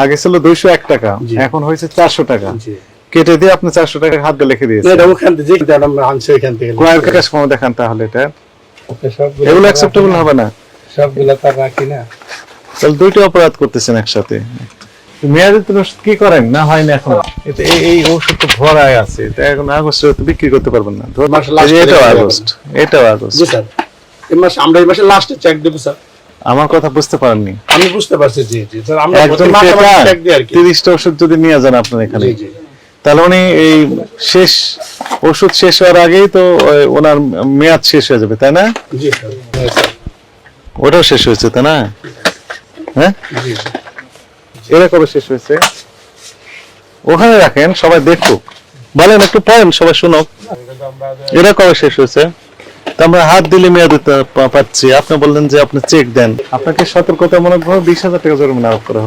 আগে ছিল দুইশো এক টাকা এখন হয়েছে চারশো টাকা। কেটে দিয়ে আপনি চারশো টাকা হাত দিয়ে লিখে দিয়েছেন। এটা ওখান থেকে যে আমরা আনছি ওইখান থেকে ক্রয়ের ক্যাশ ফর্ম দেখান তাহলে এটা। এগুলো অ্যাকসেপ্টেবল হবে না? সবগুলো তার রাখি না তাহলে দুইটা অপরাধ করতেছেন একসাথে। মেয়াদি তো ওষুধ কি করেন? না হয় না এখন? এই এই ওষুধ তো ভরায় আছে। এটা এখন আগস্টে বিক্রি করতে পারবেন না। এটাও আগস্ট। এটাও আগস্ট। আমরা এই মাসে লাস্টে চেক দেবো স্যার। আমার কথা বুঝতে পারেননি। আমি বুঝতে পারছি জি জি। স্যার আমরা একজন ক্রেতা চেক দিই আর কি। তিরিশটা ওষুধ যদি নিয়ে যান আপনার এখানে। জি জি। তাহলে উনি এই শেষ ওষুধ শেষ হওয়ার আগেই তো ওনার মেয়াদ শেষ হয়ে যাবে তাই না? জি স্যার। হ্যাঁ, ওটাও শেষ হয়েছে তাই না? হ্যাঁ? এরা কবে শেষ হয়েছে? ওখানে রাখেন সবাই দেখুক। বলেন একটু পড়েন সবাই শুনুক। এরা কবে শেষ হয়েছে? তা আমরা হাত দিলে মেয়াদ পাচ্ছি। আপনি বললেন যে আপনি চেক দেন। আপনাকে সতর্কতামূলক ভাবে বিশ হাজার টাকা জরিমানা করা হলো।